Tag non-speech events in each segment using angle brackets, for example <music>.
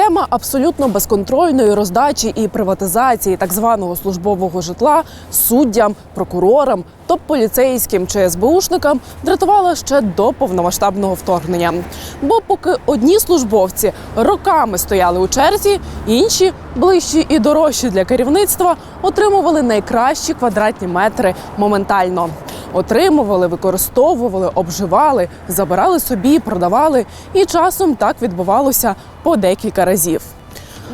Тема абсолютно безконтрольної роздачі і приватизації так званого службового житла суддям, прокурорам, топ-поліцейським чи СБУшникам дратувала ще до повномасштабного вторгнення. Бо поки одні службовці роками стояли у черзі, інші ближчі і дорожчі для керівництва отримували найкращі квадратні метри моментально. Отримували, використовували, обживали, забирали собі, продавали, і часом так відбувалося по декілька разів.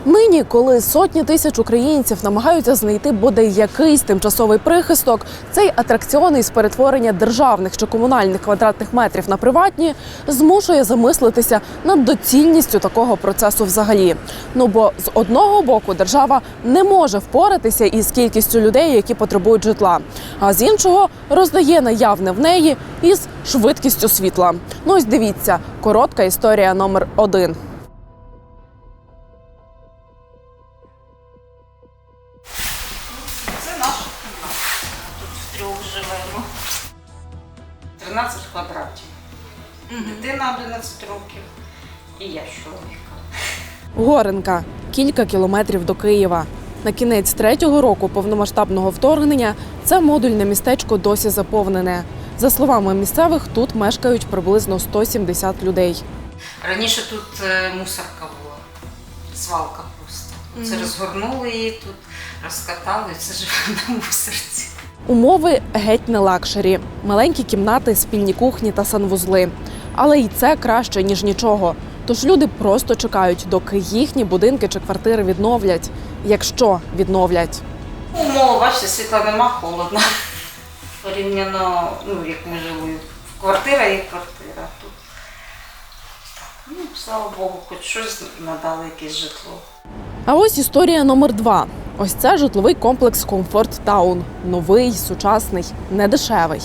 Нині, коли сотні тисяч українців намагаються знайти бодай якийсь тимчасовий прихисток, цей атракціон із перетворення державних чи комунальних квадратних метрів на приватні змушує замислитися над доцільністю такого процесу взагалі. Ну бо з одного боку держава не може впоратися із кількістю людей, які потребують житла, а з іншого роздає наявне в неї із швидкістю світла. Ну ось дивіться, коротка історія номер один. І я з чоловіком. Горенка кілька кілометрів до Києва. На кінець третього року повномасштабного вторгнення це модульне містечко досі заповнене. За словами місцевих, тут мешкають приблизно 170 людей. Раніше тут е, мусорка була, свалка просто. Це розгорнули її тут, розкатали, і це живе <laughs> на мусорці. Умови геть не лакшері, маленькі кімнати, спільні кухні та санвузли. Але й це краще ніж нічого. Тож люди просто чекають, доки їхні будинки чи квартири відновлять, якщо відновлять. Умови, бачите, світла нема, холодно. Порівняно, ну, як ми жили. Квартира є квартира. Тут. Так, ну, слава Богу, хоч щось надали якесь житло. А ось історія номер два. Ось це житловий комплекс Комфорт Таун. Новий, сучасний, недешевий.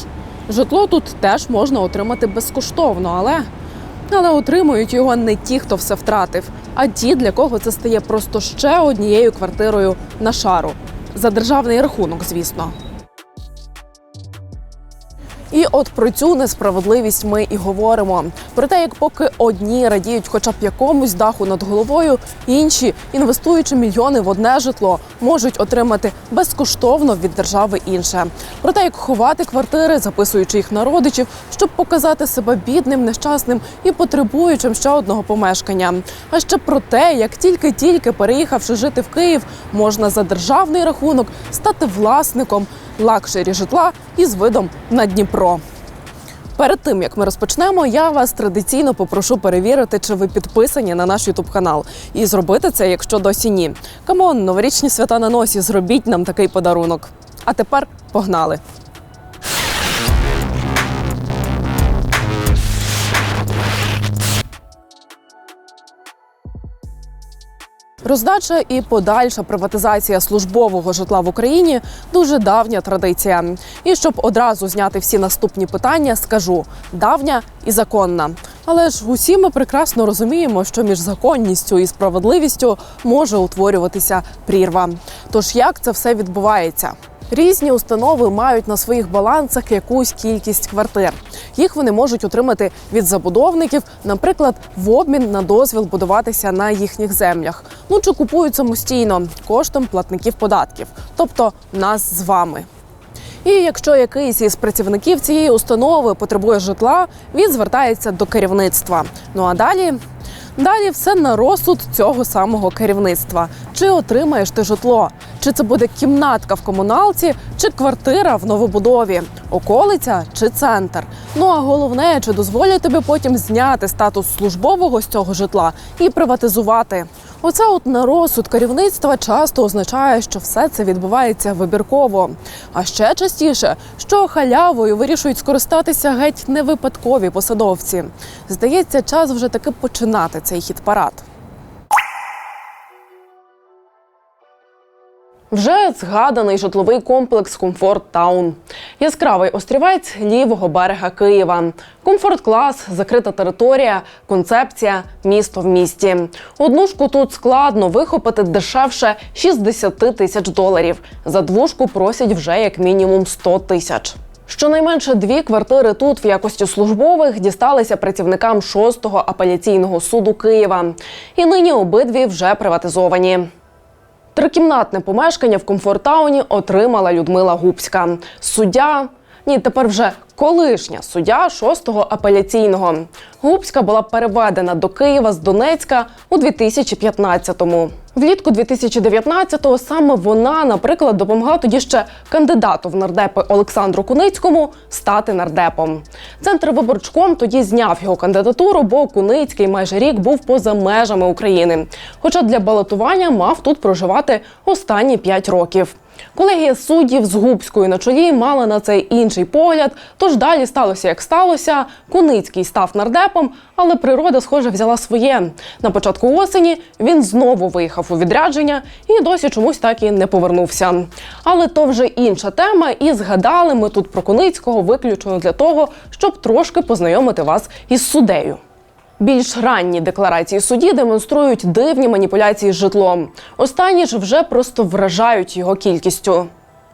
Житло тут теж можна отримати безкоштовно, але, але отримують його не ті, хто все втратив, а ті, для кого це стає просто ще однією квартирою на шару. За державний рахунок, звісно. І от про цю несправедливість ми і говоримо. Про те, як поки одні радіють хоча б якомусь даху над головою, інші, інвестуючи мільйони в одне житло, можуть отримати безкоштовно від держави інше. Про те, як ховати квартири, записуючи їх на родичів, щоб показати себе бідним, нещасним і потребуючим ще одного помешкання. А ще про те, як тільки-тільки переїхавши жити в Київ, можна за державний рахунок стати власником лакшері житла із видом на Дніпро. Перед тим як ми розпочнемо, я вас традиційно попрошу перевірити, чи ви підписані на наш Ютуб канал, і зробити це, якщо досі ні. Камон, новорічні свята на носі, зробіть нам такий подарунок. А тепер погнали. Роздача і подальша приватизація службового житла в Україні дуже давня традиція. І щоб одразу зняти всі наступні питання, скажу давня і законна. Але ж усі ми прекрасно розуміємо, що між законністю і справедливістю може утворюватися прірва. Тож як це все відбувається? Різні установи мають на своїх балансах якусь кількість квартир. Їх вони можуть отримати від забудовників, наприклад, в обмін на дозвіл будуватися на їхніх землях. Ну чи купують самостійно коштом платників податків, тобто нас з вами. І якщо якийсь із працівників цієї установи потребує житла, він звертається до керівництва. Ну а далі. Далі все на розсуд цього самого керівництва. Чи отримаєш ти житло? Чи це буде кімнатка в комуналці, чи квартира в новобудові, околиця чи центр? Ну а головне, чи дозволять тобі потім зняти статус службового з цього житла і приватизувати? Оце от на розсуд керівництва часто означає, що все це відбувається вибірково. А ще частіше, що халявою вирішують скористатися геть не випадкові посадовці. Здається, час вже таки починати цей хід парад. Вже згаданий житловий комплекс Комфорт Таун. Яскравий острівець лівого берега Києва. Комфорт клас, закрита територія, концепція, місто в місті. Однушку тут складно вихопити дешевше 60 тисяч доларів. За двушку просять вже як мінімум 100 тисяч. Щонайменше дві квартири тут в якості службових дісталися працівникам 6-го апеляційного суду Києва. І нині обидві вже приватизовані. Трикімнатне помешкання в комфортауні отримала Людмила Губська. Суддя, ні, тепер вже колишня суддя 6-го апеляційного. Губська була переведена до Києва з Донецька у 2015-му. Влітку 2019-го саме вона, наприклад, допомогла тоді ще кандидату в нардепи Олександру Куницькому стати нардепом. Центр виборчком тоді зняв його кандидатуру, бо Куницький майже рік був поза межами України. Хоча для балотування мав тут проживати останні п'ять років. Колегія суддів з Губською на чолі мала на цей інший погляд. Тож далі сталося, як сталося. Куницький став нардепом, але природа, схоже, взяла своє. На початку осені він знову виїхав у відрядження і досі чомусь так і не повернувся. Але то вже інша тема, і згадали ми тут про Куницького виключено для того, щоб трошки познайомити вас із суддею. Більш ранні декларації судді демонструють дивні маніпуляції з житлом. Останні ж вже просто вражають його кількістю.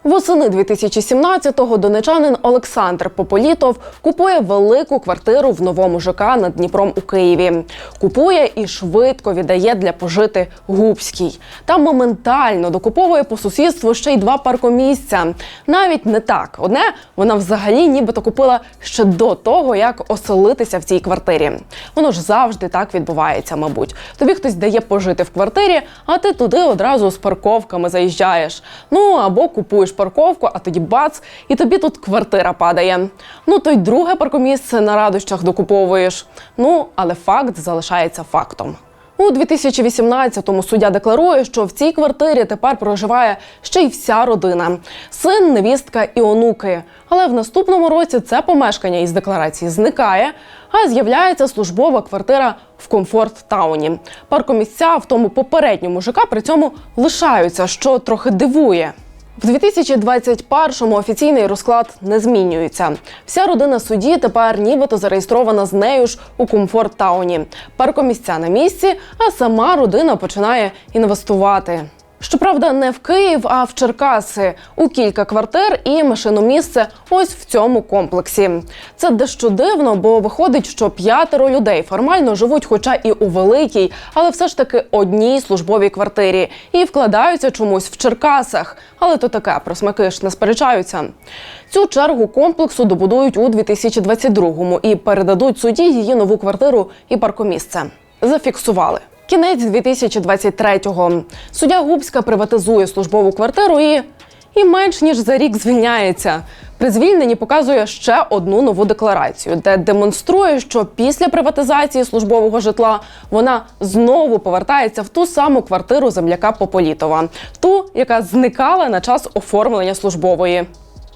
Восени 2017-го донечанин Олександр Пополітов купує велику квартиру в новому ЖК над Дніпром у Києві. Купує і швидко віддає для пожити Губській. Там моментально докуповує по сусідству ще й два паркомісця. Навіть не так. Одне вона взагалі нібито купила ще до того, як оселитися в цій квартирі. Воно ж завжди так відбувається, мабуть. Тобі хтось дає пожити в квартирі, а ти туди одразу з парковками заїжджаєш. Ну або купуєш парковку, а тоді бац, і тобі тут квартира падає. Ну то й друге паркомісце на радощах докуповуєш. Ну але факт залишається фактом. У 2018-му суддя декларує, що в цій квартирі тепер проживає ще й вся родина: син, невістка і онуки. Але в наступному році це помешкання із декларації зникає, а з'являється службова квартира в комфорт тауні. Паркомісця в тому попередньому ЖК при цьому лишаються, що трохи дивує. В 2021-му офіційний розклад не змінюється. Вся родина судді тепер нібито зареєстрована з нею ж у комфорт тауні. Паркомісця на місці, а сама родина починає інвестувати. Щоправда, не в Київ, а в Черкаси у кілька квартир і машиномісце ось в цьому комплексі. Це дещо дивно, бо виходить, що п'ятеро людей формально живуть, хоча і у великій, але все ж таки одній службовій квартирі, і вкладаються чомусь в Черкасах. Але то таке про смаки ж не сперечаються. Цю чергу комплексу добудують у 2022-му і передадуть суді її нову квартиру і паркомісце. Зафіксували. Кінець 2023-го. Суддя Губська приватизує службову квартиру і, і менш ніж за рік звільняється. При звільненні показує ще одну нову декларацію, де демонструє, що після приватизації службового житла вона знову повертається в ту саму квартиру земляка Пополітова, ту, яка зникала на час оформлення службової.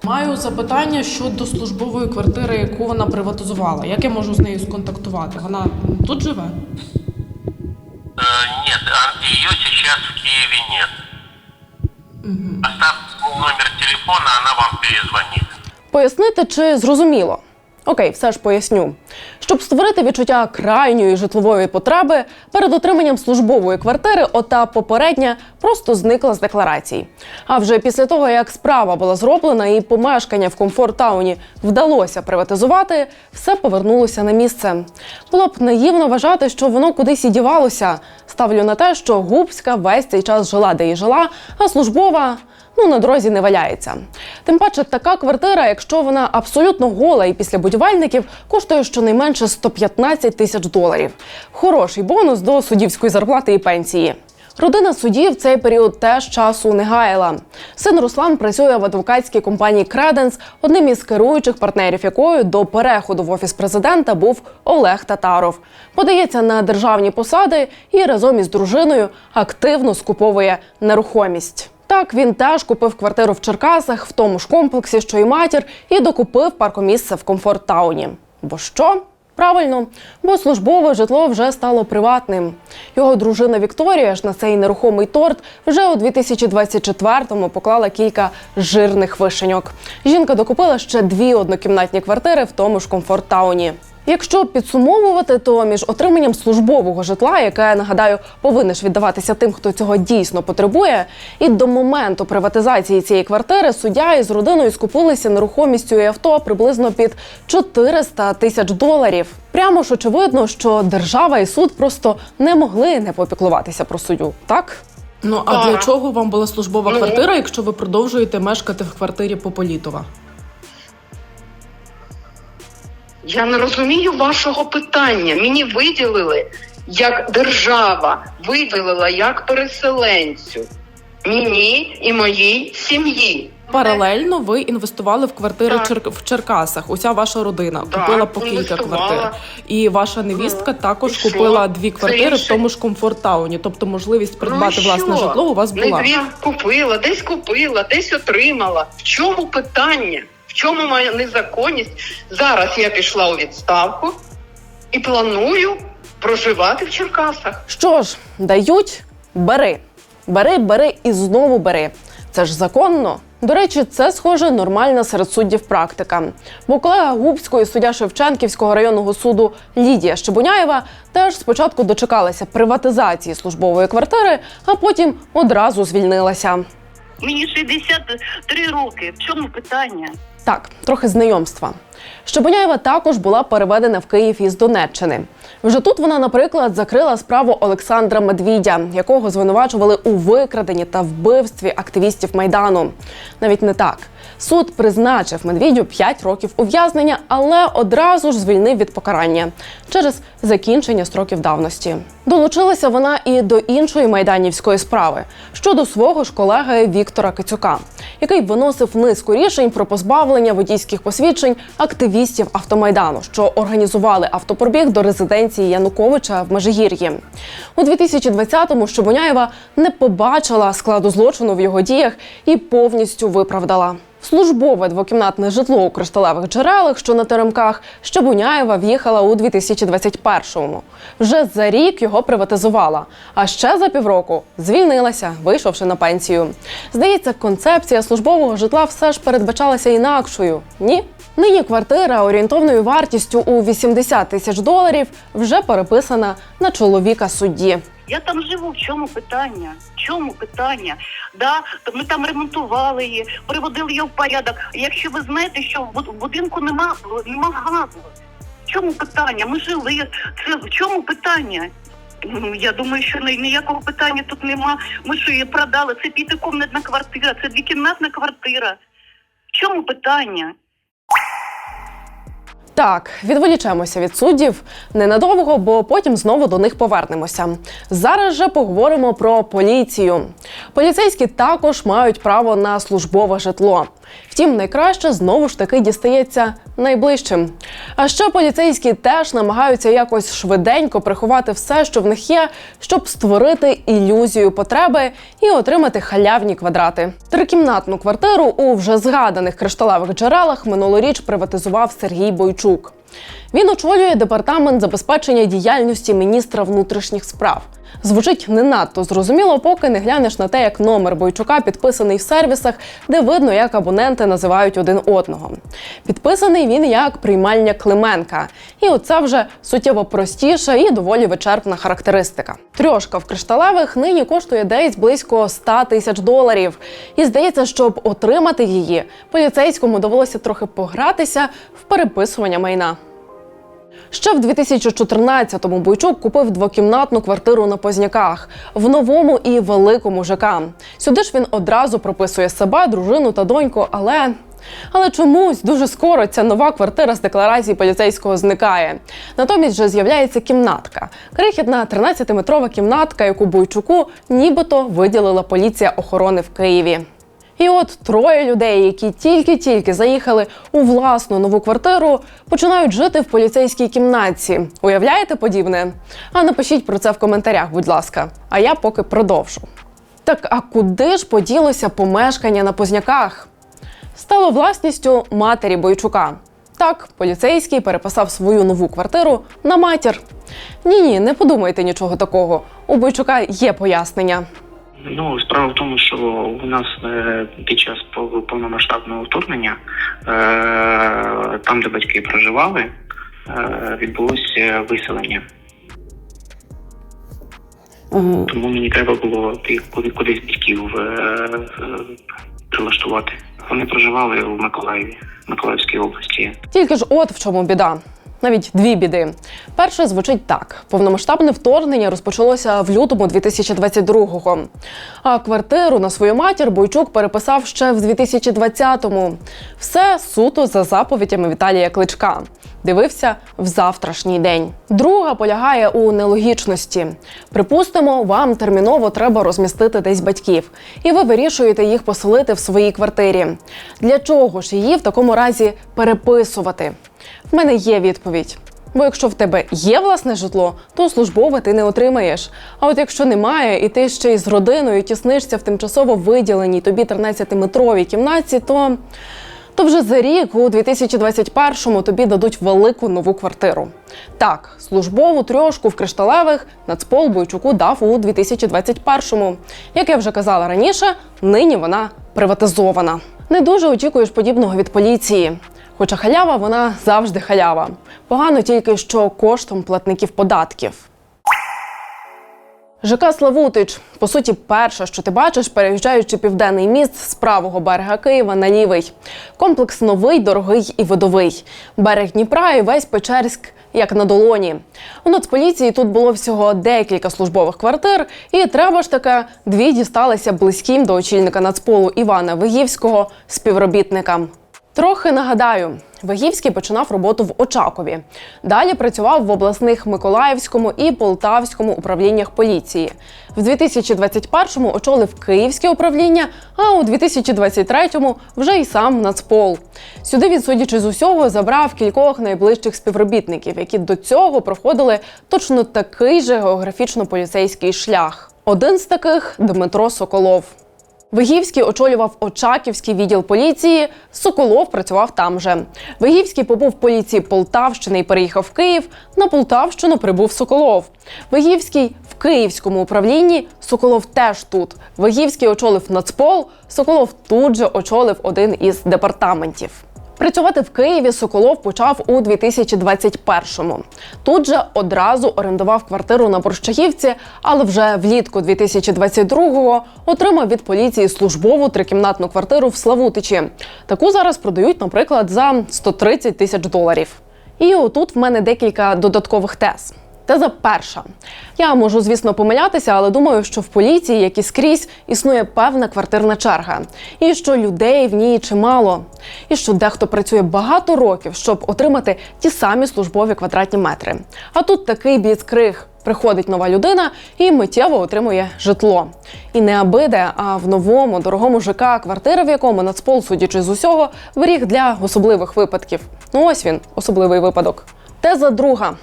Маю запитання щодо службової квартири, яку вона приватизувала. Як я можу з нею сконтактувати? Вона тут живе? Э, Нет, ее сейчас в Киеве нет. Оставьте номер телефона, она вам перезвонит. Пояснити чи зрозуміло? Окей, все ж поясню. Щоб створити відчуття крайньої житлової потреби, перед отриманням службової квартири ота попередня просто зникла з декларацій. А вже після того, як справа була зроблена і помешкання в комфорт-тауні вдалося приватизувати, все повернулося на місце. Було б наївно вважати, що воно кудись і дівалося. Ставлю на те, що Губська весь цей час жила, де і жила, а службова ну на дорозі не валяється. Тим паче, така квартира, якщо вона абсолютно гола і після будівельників, коштує щонайменше 115 тисяч доларів. Хороший бонус до суддівської зарплати і пенсії. Родина судді в цей період теж часу не гаяла. Син Руслан працює в адвокатській компанії Креденс, одним із керуючих партнерів якої до переходу в офіс президента був Олег Татаров. Подається на державні посади і разом із дружиною активно скуповує нерухомість. Так, він теж купив квартиру в Черкасах, в тому ж комплексі, що й матір, і докупив паркомісце в комфорт-тауні. Бо що? Правильно, бо службове житло вже стало приватним. Його дружина Вікторія ж на цей нерухомий торт вже у 2024-му поклала кілька жирних вишеньок. Жінка докупила ще дві однокімнатні квартири в тому ж комфорт-тауні. Якщо підсумовувати, то між отриманням службового житла, яке нагадаю, повинне ж віддаватися тим, хто цього дійсно потребує, і до моменту приватизації цієї квартири суддя із родиною скупилися нерухомістю і авто приблизно під 400 тисяч доларів. Прямо ж очевидно, що держава і суд просто не могли не попіклуватися про суддю, так? Ну а для чого вам була службова квартира, якщо ви продовжуєте мешкати в квартирі Пополітова? Я не розумію вашого питання. Мені виділили як держава, виділила як переселенцю. Мені і моїй сім'ї. Паралельно ви інвестували в квартири Так. Чер... в Черкасах. Уся ваша родина Так, купила по кілька квартир. І ваша невістка Ну, також купила дві квартири в тому ж комфорт-тауні. Тобто можливість придбати Ну власне житло у вас Не була. дві купила, десь купила, десь отримала. В чому питання? В чому моя незаконність? Зараз я пішла у відставку і планую проживати в Черкасах. Що ж, дають, бери. Бери, бери і знову бери. Це ж законно. До речі, це схоже нормальна серед суддів практика. Бо колега Губського і суддя Шевченківського районного суду Лідія Щебуняєва теж спочатку дочекалася приватизації службової квартири, а потім одразу звільнилася. Мені 63 роки. В чому питання? Так, трохи знайомства. Щебоняєва також була переведена в Київ із Донеччини. Вже тут вона, наприклад, закрила справу Олександра Медвідя, якого звинувачували у викраденні та вбивстві активістів майдану. Навіть не так. Суд призначив Медвідю 5 років ув'язнення, але одразу ж звільнив від покарання через закінчення строків давності. Долучилася вона і до іншої майданівської справи щодо свого ж колеги Віктора Кицюка, який виносив низку рішень про позбавлення водійських посвідчень активістів автомайдану, що організували автопробіг до резиденції Януковича в Межигір'ї. У 2020-му Щебоняєва не побачила складу злочину в його діях і повністю виправдала. Службове двокімнатне житло у кришталевих джерелах, що на теремках, Щебуняєва в'їхала у 2021-му. Вже за рік його приватизувала, а ще за півроку звільнилася, вийшовши на пенсію. Здається, концепція службового житла все ж передбачалася інакшою. Ні. Нині квартира орієнтовною вартістю у 80 тисяч доларів вже переписана на чоловіка судді. Я там живу. В чому питання? В чому питання? Да, ми там ремонтували її, приводили її в порядок. Якщо ви знаєте, що в будинку нема, нема газу. В чому питання? Ми жили. Це в чому питання? Ну, Я думаю, що ніякого питання тут нема. Ми що її продали. Це п'ятикомнатна квартира, це двікімнатна квартира. В чому питання? Так, відволічемося від суддів ненадовго, бо потім знову до них повернемося. Зараз же поговоримо про поліцію. Поліцейські також мають право на службове житло. Втім, найкраще знову ж таки дістається найближчим. А ще поліцейські теж намагаються якось швиденько приховати все, що в них є, щоб створити ілюзію потреби і отримати халявні квадрати. Трикімнатну квартиру у вже згаданих кришталевих джерелах минулоріч приватизував Сергій Бойчук. Він очолює департамент забезпечення діяльності міністра внутрішніх справ. Звучить не надто зрозуміло, поки не глянеш на те, як номер Бойчука підписаний в сервісах, де видно, як абоненти називають один одного. Підписаний він як приймальня Клименка. І оце вже суттєво простіша і доволі вичерпна характеристика. Трьошка в кришталевих нині коштує десь близько 100 тисяч доларів. І здається, щоб отримати її, поліцейському довелося трохи погратися в переписування майна. Ще в 2014-му Бойчук купив двокімнатну квартиру на Позняках в новому і великому ЖК. Сюди ж він одразу прописує себе, дружину та доньку, але. Але чомусь дуже скоро ця нова квартира з декларації поліцейського зникає. Натомість же з'являється кімнатка. Крихітна 13-метрова кімнатка, яку Бойчуку нібито виділила поліція охорони в Києві. І от троє людей, які тільки-тільки заїхали у власну нову квартиру, починають жити в поліцейській кімнатці. Уявляєте подібне? А напишіть про це в коментарях, будь ласка. А я поки продовжу. Так а куди ж поділося помешкання на позняках? Стало власністю матері Бойчука. Так, поліцейський переписав свою нову квартиру на матір. Ні, ні, не подумайте нічого такого. У Бойчука є пояснення. Ну, справа в тому, що у нас е, під час повномасштабного вторгнення, е, там, де батьки проживали, е, відбулося виселення. Тому мені треба було куди кудись батьків е, е, прилаштувати. Вони проживали в Миколаєві, Миколаївській області. Тільки ж от в чому біда. Навіть дві біди. Перше звучить так: повномасштабне вторгнення розпочалося в лютому 2022-го. А квартиру на свою матір Бойчук переписав ще в 2020-му. Все суто за заповідями Віталія Кличка. Дивився в завтрашній день. Друга полягає у нелогічності. Припустимо, вам терміново треба розмістити десь батьків, і ви вирішуєте їх поселити в своїй квартирі. Для чого ж її в такому разі переписувати? В мене є відповідь. Бо якщо в тебе є власне житло, то службове ти не отримаєш. А от якщо немає, і ти ще й з родиною тіснишся в тимчасово виділеній тобі 13-метровій кімнаті, то, то вже за рік, у 2021-му, тобі дадуть велику нову квартиру. Так, службову трьошку в кришталевих Нацпол Бойчуку дав у 2021-му. Як я вже казала раніше, нині вона приватизована. Не дуже очікуєш подібного від поліції. Хоча халява вона завжди халява. Погано тільки що коштом платників податків. ЖК Славутич, по суті, перше, що ти бачиш, переїжджаючи південний міст з правого берега Києва на лівий. Комплекс новий, дорогий і видовий. Берег Дніпра і весь Печерськ як на долоні. У Нацполіції тут було всього декілька службових квартир, і треба ж таки дві дісталися близьким до очільника Нацполу Івана Вигівського співробітникам. Трохи нагадаю, Вагівський починав роботу в Очакові. Далі працював в обласних Миколаївському і Полтавському управліннях поліції. В 2021-му очолив Київське управління, а у 2023-му вже й сам Нацпол. Сюди він, судячи з усього, забрав кількох найближчих співробітників, які до цього проходили точно такий же географічно-поліцейський шлях. Один з таких Дмитро Соколов. Вигівський очолював Очаківський відділ поліції. Соколов працював там же. Вигівський побув в поліції Полтавщини і переїхав в Київ. На Полтавщину прибув Соколов. Вигівський в Київському управлінні. Соколов теж тут. Вигівський очолив Нацпол. Соколов тут же очолив один із департаментів. Працювати в Києві Соколов почав у 2021-му. Тут же одразу орендував квартиру на Борщагівці, але вже влітку 2022-го отримав від поліції службову трикімнатну квартиру в Славутичі. Таку зараз продають, наприклад, за 130 тисяч доларів. І отут в мене декілька додаткових тез. Теза перша. Я можу, звісно, помилятися, але думаю, що в поліції, як і скрізь, існує певна квартирна черга, і що людей в ній чимало, і що дехто працює багато років, щоб отримати ті самі службові квадратні метри. А тут такий бліцкриг. Приходить нова людина і миттєво отримує житло. І не абиде, а в новому дорогому ЖК, квартира, в якому Нацпол, судячи з усього, виріг для особливих випадків. Ну ось він, особливий випадок. Теза друга.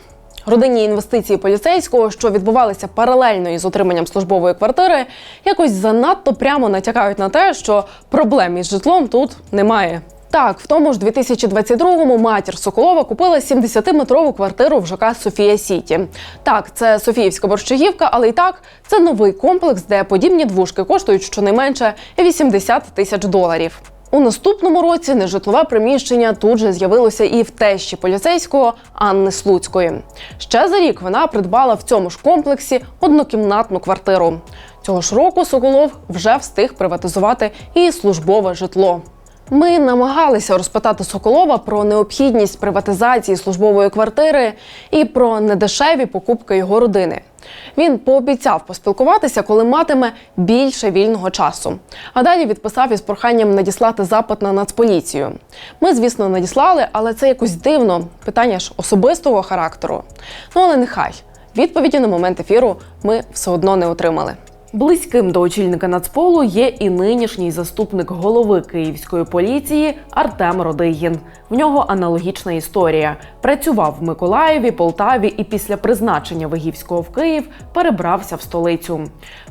Родинні інвестиції поліцейського, що відбувалися паралельно із отриманням службової квартири, якось занадто прямо натякають на те, що проблем із житлом тут немає. Так, в тому ж 2022-му матір Соколова купила 70-метрову квартиру в ЖК Софія Сіті. Так, це Софіївська борщагівка, але й так це новий комплекс, де подібні двушки коштують щонайменше 80 тисяч доларів. У наступному році нежитлове приміщення тут же з'явилося і в тещі поліцейського Анни Слуцької. Ще за рік вона придбала в цьому ж комплексі однокімнатну квартиру. Цього ж року Соколов вже встиг приватизувати і службове житло. Ми намагалися розпитати Соколова про необхідність приватизації службової квартири і про недешеві покупки його родини. Він пообіцяв поспілкуватися, коли матиме більше вільного часу. А далі відписав із проханням надіслати запит на нацполіцію. Ми, звісно, надіслали, але це якось дивно. Питання ж особистого характеру. Ну але нехай відповіді на момент ефіру ми все одно не отримали. Близьким до очільника Нацполу є і нинішній заступник голови київської поліції Артем Родигін. В нього аналогічна історія. Працював в Миколаєві, Полтаві і після призначення Вигівського в Київ перебрався в столицю.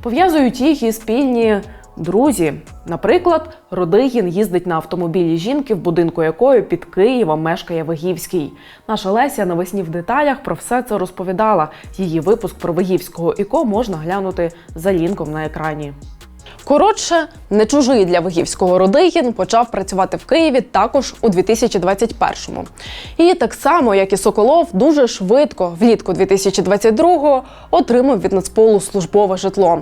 Пов'язують їх і спільні друзі. Наприклад, Родигін їздить на автомобілі жінки, в будинку якої під Києвом мешкає Вигівський. Наша Леся навесні в деталях про все це розповідала. Її випуск про Вигівського іко можна глянути за лінком на екрані. Коротше, не чужий для Вигівського Родигін почав працювати в Києві також у 2021-му. І так само, як і Соколов, дуже швидко, влітку 2022-го, отримав від Нацполу службове житло.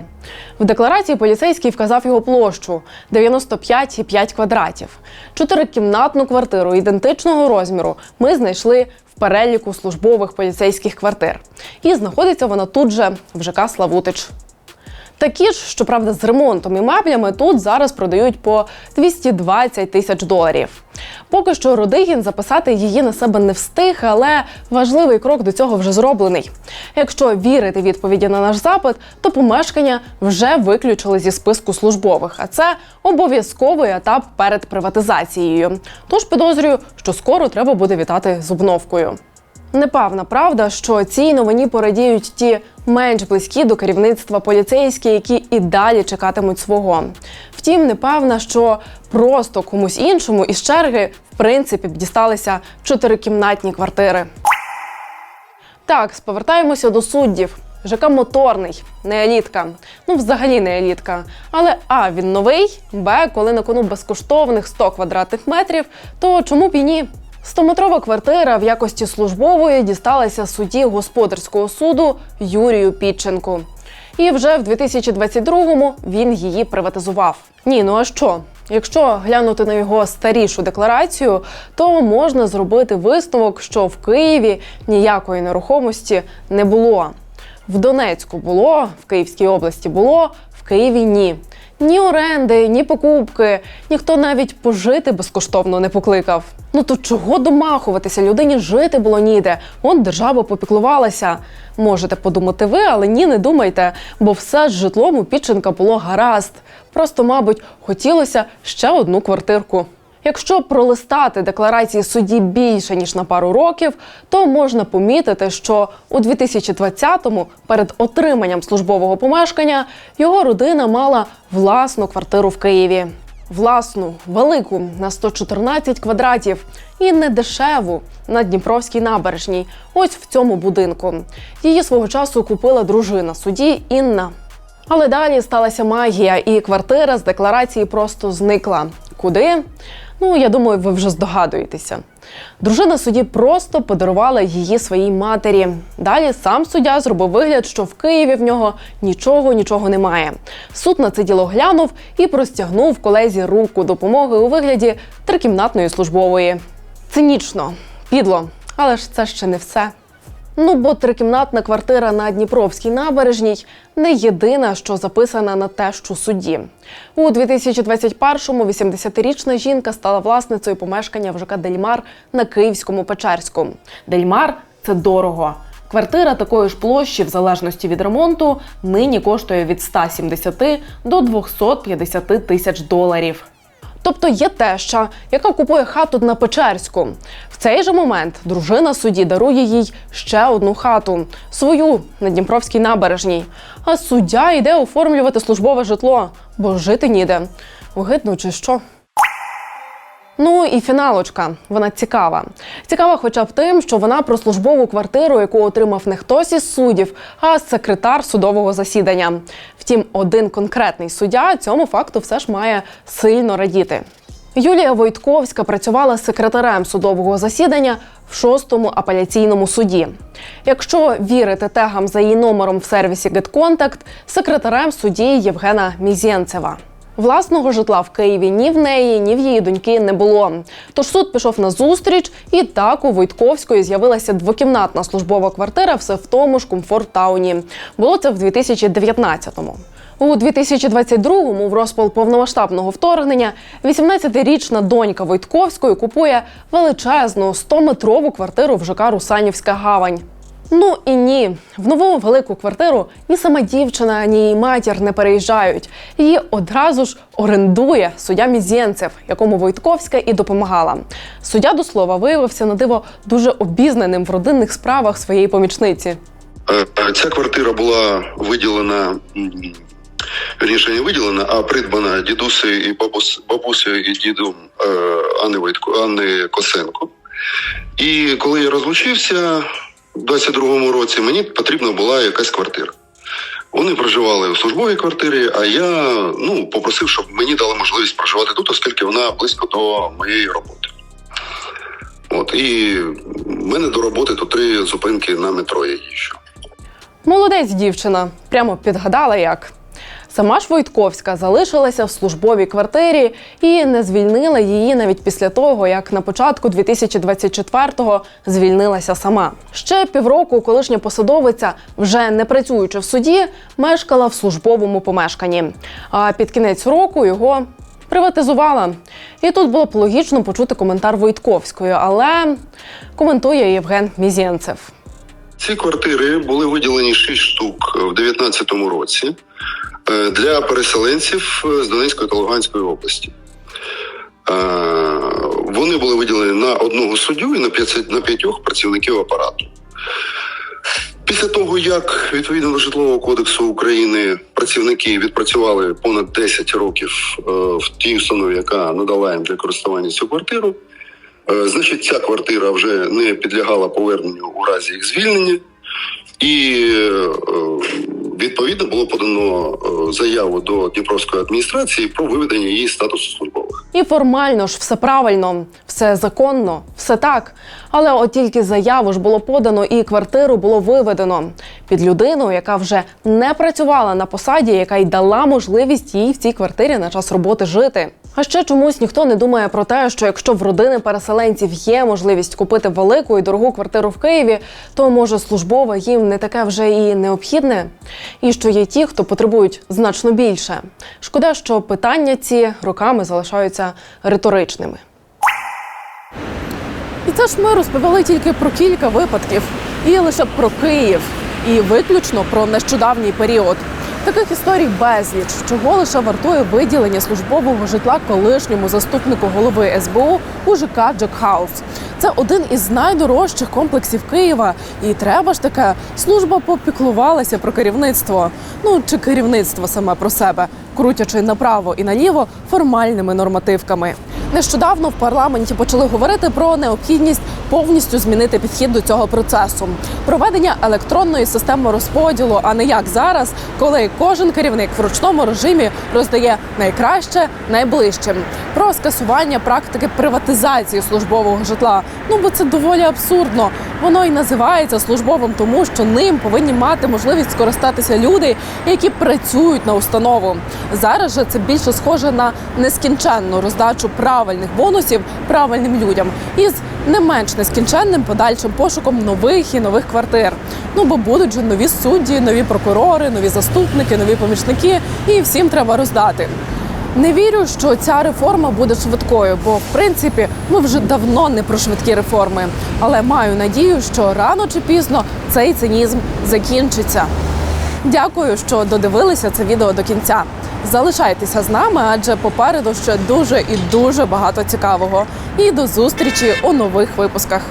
В декларації поліцейський вказав його площу 95,5 квадратів. Чотирикімнатну квартиру ідентичного розміру ми знайшли в переліку службових поліцейських квартир. І знаходиться вона тут же в ЖК Славутич. Такі ж, щоправда, з ремонтом і меблями тут зараз продають по 220 тисяч доларів. Поки що Родигін записати її на себе не встиг, але важливий крок до цього вже зроблений. Якщо вірити відповіді на наш запит, то помешкання вже виключили зі списку службових, а це обов'язковий етап перед приватизацією. Тож підозрюю, що скоро треба буде вітати з обновкою. Непевна правда, що цій новині порадіють ті менш близькі до керівництва поліцейські, які і далі чекатимуть свого. Втім, непевна, що просто комусь іншому із черги в принципі б дісталися чотирикімнатні квартири. Так, повертаємося до суддів. ЖК моторний, не елітка. Ну, взагалі не елітка. Але А, він новий, Б, коли на кону безкоштовних 100 квадратних метрів, то чому б і ні? Стометрова квартира в якості службової дісталася судді господарського суду Юрію Підченку. І вже в 2022-му він її приватизував. Ні, ну а що? Якщо глянути на його старішу декларацію, то можна зробити висновок, що в Києві ніякої нерухомості не було. В Донецьку було, в Київській області було, в Києві ні. Ні оренди, ні покупки, ніхто навіть пожити безкоштовно не покликав. Ну то чого домахуватися? Людині жити було ніде. Он держава попіклувалася. Можете подумати ви, але ні, не думайте, бо все з житлом у Підченка було гаразд. Просто, мабуть, хотілося ще одну квартирку. Якщо пролистати декларації судді більше ніж на пару років, то можна помітити, що у 2020-му, перед отриманням службового помешкання, його родина мала власну квартиру в Києві. Власну, велику на 114 квадратів і не дешеву на Дніпровській набережній. Ось в цьому будинку. Її свого часу купила дружина судді Інна. Але далі сталася магія, і квартира з декларації просто зникла. Куди? Ну, я думаю, ви вже здогадуєтеся. Дружина судді просто подарувала її своїй матері. Далі сам суддя зробив вигляд, що в Києві в нього нічого нічого немає. Суд на це діло глянув і простягнув колезі руку допомоги у вигляді трикімнатної службової. Цинічно, підло, але ж це ще не все. Ну, бо трикімнатна квартира на Дніпровській набережній не єдина, що записана на тещу судді. У 2021-му 80-річна жінка стала власницею помешкання в ЖК Дельмар на Київському Печерську. Дельмар це дорого. Квартира такої ж площі, в залежності від ремонту, нині коштує від 170 до 250 тисяч доларів. Тобто є теща, яка купує хату на Печерську. В цей же момент дружина судді дарує їй ще одну хату свою на Дніпровській набережній. А суддя йде оформлювати службове житло, бо жити ніде. Огидно чи що? Ну і фіналочка, вона цікава. Цікава, хоча б тим, що вона про службову квартиру, яку отримав не хтось із суддів, а секретар судового засідання. Втім, один конкретний суддя цьому факту все ж має сильно радіти. Юлія Войтковська працювала секретарем судового засідання в шостому апеляційному суді. Якщо вірити тегам за її номером в сервісі GetContact, секретарем судді Євгена Мізєнцева. Власного житла в Києві ні в неї, ні в її доньки не було. Тож суд пішов на зустріч, і так у Войтковської з'явилася двокімнатна службова квартира все в тому ж комфорт-тауні. Було це в 2019-му. У 2022-му, в розпал повномасштабного вторгнення, 18-річна донька Войтковської купує величезну 100-метрову квартиру в ЖК Русанівська гавань. Ну і ні, в нову велику квартиру ні сама дівчина, ні її матір не переїжджають. Її одразу ж орендує суддя Мізєнцев, якому Войтковська і допомагала. Суддя до слова виявився на диво дуже обізнаним в родинних справах своєї помічниці. Е, Ця квартира була виділена, вірніше не виділена, а придбана дідусею і бабус, бабусею і дідом е, Анни, Войтко, Анни Косенко. І коли я розлучився в 22-му році, мені потрібна була якась квартира. Вони проживали у службовій квартирі, а я ну, попросив, щоб мені дали можливість проживати тут, оскільки вона близько до моєї роботи. От, і в мене до роботи тут три зупинки на метро я їжджу. Молодець дівчина, прямо підгадала як. Сама ж Войтковська залишилася в службовій квартирі і не звільнила її навіть після того, як на початку 2024-го звільнилася сама. Ще півроку колишня посадовиця, вже не працюючи в суді, мешкала в службовому помешканні. А під кінець року його приватизувала. І тут було б логічно почути коментар Войтковської, але коментує Євген Мізєнцев. Ці квартири були виділені 6 штук в 2019 році для переселенців е, з Донецької та Луганської області. Е, Вони були виділені на одного суддю і на п'ятьох працівників апарату. Після того, як відповідно до житлового кодексу України працівники відпрацювали понад 10 років е, в тій установі, яка надала їм для користування цю квартиру, Е, Значить, ця квартира вже не підлягала поверненню у разі їх звільнення, і е, відповідно було подано е, заяву до Дніпровської адміністрації про виведення її статусу службових. І формально ж все правильно, все законно, все так. Але от тільки заяву ж було подано і квартиру було виведено під людину, яка вже не працювала на посаді, яка й дала можливість їй в цій квартирі на час роботи жити. А ще чомусь ніхто не думає про те, що якщо в родини переселенців є можливість купити велику і дорогу квартиру в Києві, то може службова їм не таке вже і необхідне. І що є ті, хто потребують значно більше. Шкода, що питання ці роками залишаються риторичними. І це ж ми розповіли тільки про кілька випадків, і лише про Київ, і виключно про нещодавній період. Таких історій безліч, чого лише вартує виділення службового житла колишньому заступнику голови СБУ у ЖК Джекхаус. Це один із найдорожчих комплексів Києва, і треба ж таке, служба попіклувалася про керівництво. Ну чи керівництво саме про себе, крутячи направо і наліво формальними нормативками. Нещодавно в парламенті почали говорити про необхідність повністю змінити підхід до цього процесу, проведення електронної системи розподілу, а не як зараз, коли кожен керівник в ручному режимі роздає найкраще найближчим. Про скасування практики приватизації службового житла. Ну бо це доволі абсурдно. Воно і називається службовим, тому що ним повинні мати можливість скористатися люди, які працюють на установу. Зараз же це більше схоже на нескінченну роздачу правильних бонусів правильним людям із не менш нескінченним подальшим пошуком нових і нових квартир. Ну бо будуть же нові судді, нові прокурори, нові заступники, нові помічники, і всім треба роздати. Не вірю, що ця реформа буде швидкою, бо в принципі ми вже давно не про швидкі реформи. Але маю надію, що рано чи пізно цей цинізм закінчиться. Дякую, що додивилися це відео до кінця. Залишайтеся з нами, адже попереду ще дуже і дуже багато цікавого. І до зустрічі у нових випусках.